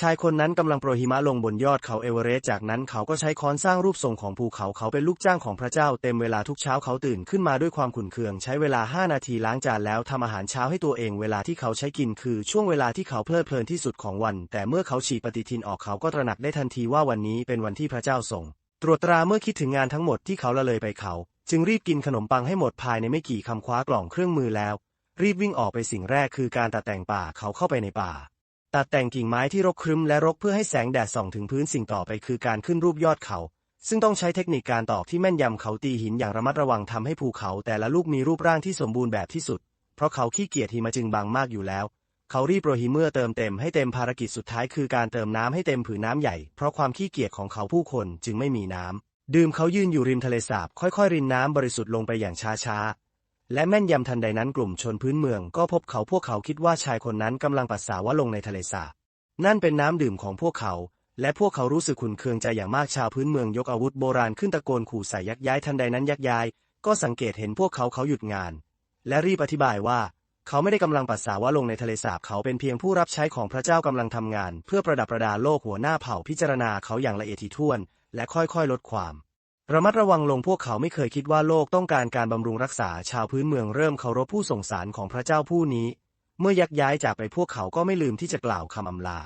ชายคนนั้นกำลังโปรยหิมะลงบนยอดเขาเอเวอเรสต์จากนั้นเขาก็ใช้ค้อนสร้างรูปทรงของภูเขาเขาเป็นลูกจ้างของพระเจ้าเต็มเวลาทุกเช้าเขาตื่นขึ้นมาด้วยความขุ่นเคือง ใช้เวลา 5 นาทีล้างจานแล้วทำอาหารเช้าให้ตัวเองเวลาที่เขาใช้กินคือช่วงเวลาที่เขาเพลิดเพลินที่สุดของวัน แต่เมื่อเขาฉีกปฏิทินออกเขาก็ตระหนักได้ทันทีว่าวันนี้เป็นวันที่พระเจ้าทรงตรวจตราเมื่อคิดถึงงานทั้งหมดที่เขาละเลยไปเขา จึงรีบกินขนมปังให้หมดภายในไม่กี่คำคว้ากล่องเครื่องมือแล้ว รีบวิ่งออกไปสิ่งแรกคือการตัดแต่งป่าเขาเข้าไปในป่า ตัดแต่งกิ่งไม้ที่รกครึ้มและรกเพื่อให้แสงแดดส่องถึงพื้นสิ่งต่อไปคือการขึ้นรูปยอดเขา ซึ่งต้องใช้เทคนิคการตอกที่แม่นยำเขาตีหินอย่างระมัดระวังทำให้ภูเขาแต่ละลูกมีรูปร่างที่สมบูรณ์แบบที่สุด เพราะเขาขี้เกียจหิมะจึงบางมากอยู่แล้ว เขารีบโรยหิมเมื่อเติมเต็มให้เต็มภารกิจสุดท้ายคือการเติมน้ำให้เต็มผืนน้ำใหญ่ เพราะความขี้เกียจของเขาผู้คนจึงไม่มีน้ำดื่มเขายืนอยู่ริมทะเลสาบค่อยๆ รินน้ำบริสุทธิ์ลงไปอย่างช้าๆ และแม่นยำทันใดนั้นกลุ่มชนพื้นเมืองก็พบเขาพวกเขาคิดว่าชายคนนั้นกำลังปัสสาวะลงในทะเลสาบนั่นเป็นน้ำดื่มของพวกเขา และพวกเขารู้สึกขุนเคืองใจอย่างมากชาวพื้นเมืองยกอาวุธโบราณขึ้นตะโกนขู่ใส่ยักย้ายทันใดนั้นยักย้าย ก็สังเกตเห็นพวกเขาเขาหยุดงาน และรีบอธิบายว่า เขาไม่ได้กำลังปัสสาวะลงในทะเลสาบเขาเป็นเพียงผู้รับใช้ของพระเจ้ากำลังทำงาน เพื่อประดับประดาโลกหัวหน้าเผ่าพิจารณาเขาอย่างละเอียดถี่ถ้วน และค่อยๆ ลดความ ระมัดระวังลงพวกเขาไม่เคยคิดว่าโลกต้องการการบำรุงรักษาชาวพื้นเมืองเริ่มเคารพผู้ส่งสารของพระเจ้าผู้นี้ เมื่อยักย้ายจากไปพวกเขาก็ไม่ลืมที่จะกล่าวคำอำลา